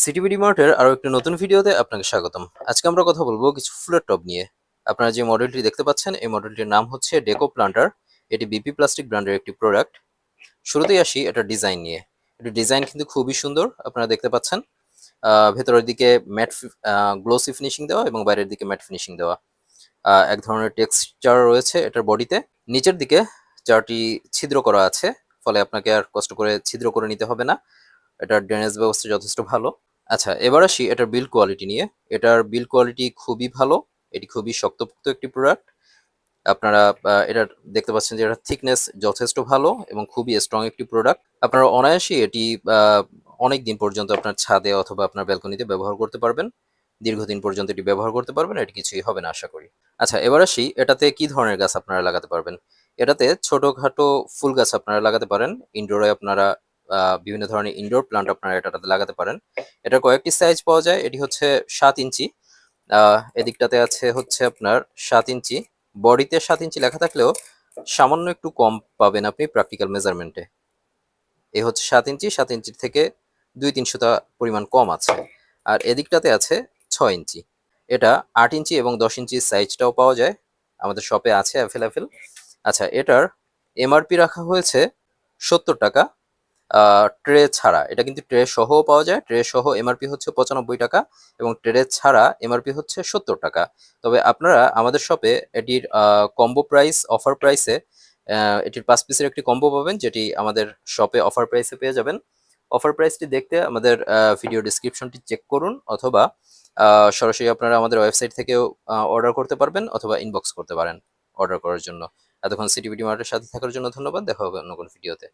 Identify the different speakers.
Speaker 1: সিটিবিডি মার্টের আরও একটি নতুন ভিডিওতে আপনাকে স্বাগতম। আজকে আমরা কথা বলব কিছু ফুলের টব নিয়ে। আপনারা যে মডেলটি দেখতে পাচ্ছেন, এই মডেলটির নাম হচ্ছে ডেকো প্লান্টার এটি বিপি প্লাস্টিক ব্র্যান্ডের একটি প্রোডাক্ট শুরুতেই আসি এটা ডিজাইন নিয়ে। এটি ডিজাইন কিন্তু খুবই সুন্দর, আপনারা দেখতে পাচ্ছেন। ভেতরের দিকে ম্যাট গ্লোসি ফিনিশিং দেওয়া এবং বাইরের দিকে ম্যাট ফিনিশিং দেওয়া। এক ধরনের টেক্সচার রয়েছে এটার বডিতে নিচের দিকে চারটি ছিদ্র করা আছে, ফলে আপনাকে আর কষ্ট করে ছিদ্র করে নিতে হবে না। এটার ড্রেনেজ ব্যবস্থা যথেষ্ট ভালো। আচ্ছা এবার আসি এটার বিল কোয়ালিটি নিয়ে। এটার বিল কোয়ালিটি খুবই ভালো। এটি খুবই শক্তপোক্ত একটি প্রোডাক্ট আপনারা এটার দেখতে পাচ্ছেন যে এটার থিকনেস যথেষ্ট ভালো এবং খুবই স্ট্রং একটি প্রোডাক্ট আপনারা অনায়াসেই এটি অনেক দিন পর্যন্ত আপনার ছাদে অথবা আপনার ব্যালকনিতে ব্যবহার করতে পারবেন। দীর্ঘদিন পর্যন্ত এটি ব্যবহার করতে পারবেন, এটি কিছুই হবে না, আশা করি। আচ্ছা এবার আসি এটাতে কি ধরনের গাছ আপনারা লাগাতে পারবেন? এটাতে ছোটখাটো ফুল গাছ আপনারা লাগাতে পারেন। ইনডোরে আপনারা বিভিন্ন ধরনের ইনডোর প্লান্ট আপনারা এটাতে লাগাতে পারেন। এটার কয়েকটি সাইজ পাওয়া যায়, এটি হচ্ছে সাত ইঞ্চি। এদিকটাতে আছে হচ্ছে আপনার সাত ইঞ্চি। বডিতে সাত ইঞ্চি লেখা থাকলেও সামান্য একটু কম পাবেন আপনি প্র্যাকটিক্যাল মেজারমেন্টে এ। হচ্ছে সাত ইঞ্চি, সাত ইঞ্চির থেকে দুই তিনশোটা পরিমাণ কম আছে। আর এদিকটাতে আছে ছয় ইঞ্চি। এটা আট ইঞ্চি এবং দশ ইঞ্চি সাইজটাও পাওয়া যায়। আমাদের শপে আছে অ্যাভেলেবেল আচ্ছা এটার এমআরপি রাখা হয়েছে সত্তর টাকা। ট্রে ছাড়া। এটা কিন্তু ট্রে সহ পাওয়া যায়, ট্রে সহ এমআরপি হচ্ছে পঁচানব্বই টাকা এবং ট্রে ছাড়া এমআরপি হচ্ছে সত্তর টাকা। তবে আপনারা আমাদের শপে এটির কম্বো প্রাইস অফার প্রাইসে এটির পাঁচ পিসের একটি কম্বো পাবেন, যেটি আমাদের শপে অফার প্রাইসে পেয়ে যাবেন। অফার প্রাইসটি দেখতে আমাদের ভিডিও ডিসক্রিপশনটি চেক করুন অথবা সরাসরি আপনারা আমাদের ওয়েবসাইট থেকেও অর্ডার করতে পারবেন অথবা ইনবক্স করতে পারেন অর্ডার করার জন্য। এতক্ষণ সিটিভিটি মার্টের সাথে থাকার জন্য ধন্যবাদ, দেখা হবে অন্য কোনো ভিডিওতে